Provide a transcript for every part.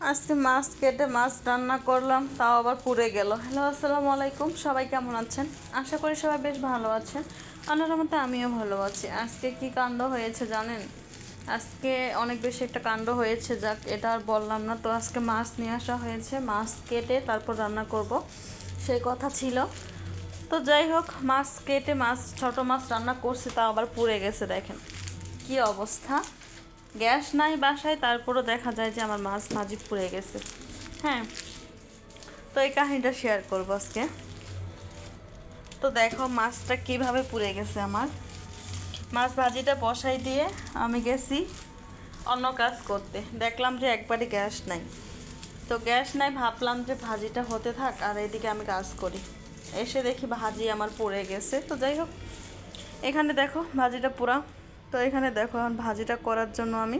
আজকে মাছ কেটে মাছ রান্না করলাম, তাও আবার পুড়ে গেল। হ্যালো, আসসালামু আলাইকুম, সবাই কেমন আছেন? আশা করি সবাই বেশ ভালো আছেন। আল্লাহর মতে আমিও ভালো আছি। আজকে কি কাণ্ড হয়েছে জানেন? আজকে অনেক বেশি একটা কাণ্ড হয়েছে, যাক, এটা আর বললাম না। তো আজকে মাছ নিয়ে আসা হয়েছে, মাছ কেটে তারপর রান্না করব। সেই কথা ছিল। তো যাই হোক, মাছ কেটে মাছ, ছোটো মাছ রান্না করছি, তাও আবার পুড়ে গেছে, দেখেন। কি অবস্থা? গ্যাস নাই বাসায়, তারপরও দেখা যায় যে আমার মাছ ভাজি পুড়ে গেছে। হ্যাঁ তো এই কাহিনীটা শেয়ার করব আজকে। তো দেখো মাছটা কীভাবে পুড়ে গেছে আমার। মাছ ভাজিটা বসাই দিয়ে আমি গেছি অন্য কাজ করতে। দেখলাম যে একবারই গ্যাস নাই। তো গ্যাস নাই, ভাবলাম যে ভাজিটা হতে থাক আর এদিকে আমি কাজ করি। এসে দেখি ভাজি আমার পুড়ে গেছে। তো যাই হোক, এখানে দেখো ভাজিটা পুরা। তো এখানে দেখো এখন ভাজিটা করার জন্য আমি।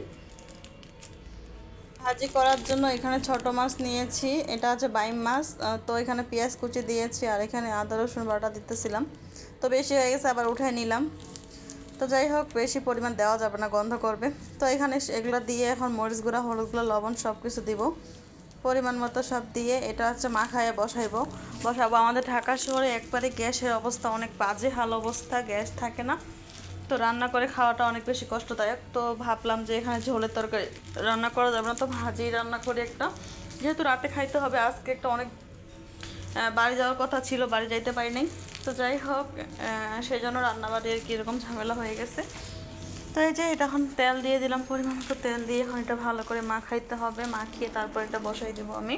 ভাজি করার জন্য এখানে ছোট মাছ নিয়েছি, এটা হচ্ছে বাইম মাছ তো এখানে পেঁয়াজ কুচি দিয়েছি আর এখানে আদা, রসুন বাটা দিতেছিলাম। তো বেশি হয়ে গেছে, আবার উঠাই নিলাম। তো যাই হোক, বেশি পরিমাণ দেওয়া যাবে না, গন্ধ করবে। তো এখানে এগুলো দিয়ে এখন মরিচ গুঁড়া, হলুদ গুঁড়া, লবণ সব কিছু দিব। পরিমাণ মতো সব দিয়ে এটা হচ্ছে মাখায় বসাইবো। বসাবো। আমাদের ঢাকা শহরে একবারে গ্যাসের অবস্থা অনেক বাজে হাল অবস্থা, গ্যাস থাকে না। তো রান্না করে খাওয়াটা অনেক বেশি কষ্টদায়ক। তো ভাবলাম যে এখানে ঝোলের তরকারি রান্না করা যাবে না, তো ভাজি রান্না করি একটা। যেহেতু রাতে খাইতে হবে, আজকে একটা অনেক বাড়ি যাওয়ার কথা ছিল, বাড়ি যাইতে পারি তো যাই হোক সেই জন্য রান্নাবাড়ির কীরকম ঝামেলা হয়ে গেছে। তো এই যে এটা এখন তেল দিয়ে দিলাম, পরিমাণ মতো তেল দিয়ে এখন এটা ভালো করে মাখাইতে হবে। মাখিয়ে তারপর এটা বসাই দেবো আমি।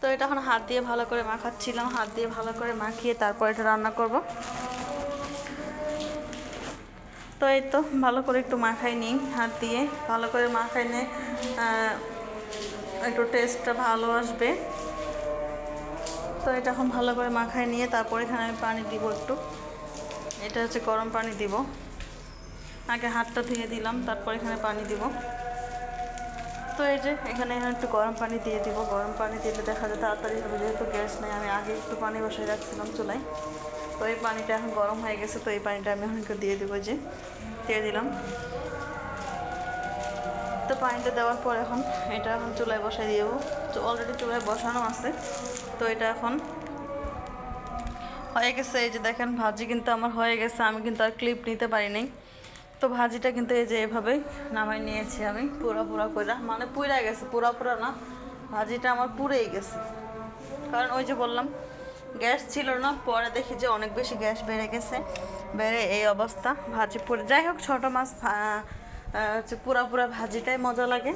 তো এটা এখন হাত দিয়ে ভালো করে মাখাচ্ছিলাম হাত দিয়ে ভালো করে মাখিয়ে তারপর এটা রান্না করব। তো এই তো, ভালো করে একটু মাখাই নিই হাত দিয়ে। ভালো করে মাখাই নিয়ে একটু টেস্টটা ভালো আসবে। তো এটা এখন ভালো করে মাখাই নিয়ে তারপর এখানে আমি পানি দিব একটু। এটা হচ্ছে গরম পানি দিব। আগে হাতটা ধুয়ে দিলাম, তারপর এখানে পানি দিব। তো এই যে, এখানে একটু গরম পানি দিয়ে দিব। গরম পানি দিলে দেখা যায় তাড়াতাড়ি হবে, যেহেতু গ্যাস নেই, আমি আগে একটু পানি বসাই রাখছিলাম চুলায়। তো এই পানিটা এখন গরম হয়ে গেছে, তো এই পানিটা আমি এখন দিয়ে দেবো যে, দিয়ে দিলাম। তো পানিটা দেওয়ার পর এখন এটা এখন চুলায় বসাই দেবো। তো অলরেডি চুলায় বসানো আছে, তো এটা এখন হয়ে গেছে। এই যে দেখেন, ভাজি কিন্তু আমার হয়ে গেছে, আমি কিন্তু আর ক্লিপ নিতে পারি নাই। তো ভাজিটা কিন্তু এই যে এভাবে নামাই নিয়েছি আমি, পুরা পুরা কইরা। মানে পুরা গেছে, পুরা পুরা না, ভাজিটা আমার পুড়েই গেছে। কারণ ওই যে বললাম গ্যাস ছিল না, পরে দেখি যে অনেক বেশি গ্যাস বেড়ে গেছে, বেড়ে এই অবস্থা, ভাজি পুড়ে যাই হোক, ছোটো মাছ হচ্ছে পুরা পুরা ভাজিটাই মজা লাগে।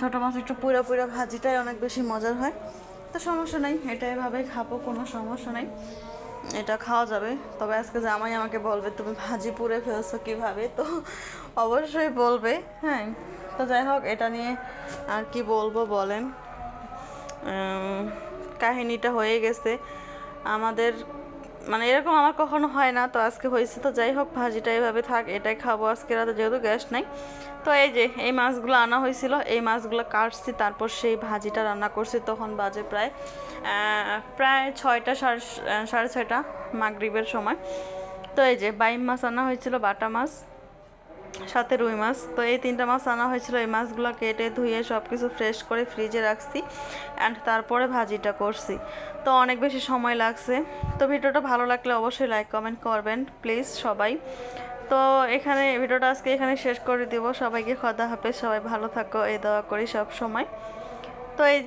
ছোটো মাছ একটু পুরো পুরো ভাজিটাই অনেক বেশি মজার হয়। তো সমস্যা নেই, এটা এভাবেই খাব, কোনো সমস্যা নেই। এটা খাওয়া যাবে। তবে আজকে জামাই আমাকে বলবে, তুমি ভাজি পুড়ে ফেলছো কীভাবে? তো অবশ্যই বলবে হ্যাঁ। তো যাই হোক, এটা নিয়ে আর কি বলব বলেন। কাহিনীটা হয়ে গেছে। আমাদের মানে এরকম আমার কখনো হয় না, তো আজকে হয়েছে, তো যাই হোক, ভাজিটা এইভাবে থাক, এটাই খাব আজকে রাতে, যেহেতু গ্যাস নাই। তো এই যে, এই মাছগুলো আনা হয়েছিল, এই মাছগুলো কাটছি, তারপর সেই ভাজিটা রান্না করছি, তখন বাজে প্রায় প্রায় ছয়টা, সাড়ে সাড়ে ছয়টা মাগরিবের সময়। তো এই যে, বাইম মাছ আনা হয়েছিল, বাটা মাছ। সাথে রুই মাছ। তো এই তিনটা মাছ আনা হয়েছিল। এই মাছগুলো কেটে ধুয়ে সব কিছু ফ্রেশ করে ফ্রিজে রাখছি অ্যান্ড তারপরে ভাজিটা করছি। তো অনেক বেশি সময় লাগছে। তো ভিডিওটা ভালো লাগলে অবশ্যই লাইক কমেন্ট করবেন প্লিজ সবাই। তো এখানে ভিডিওটা আজকে এখানে শেষ করে দিব। সবাইকে খদা হাফেজ। সবাই ভালো থাকো। এই দোয়া করি সব সময় তো এই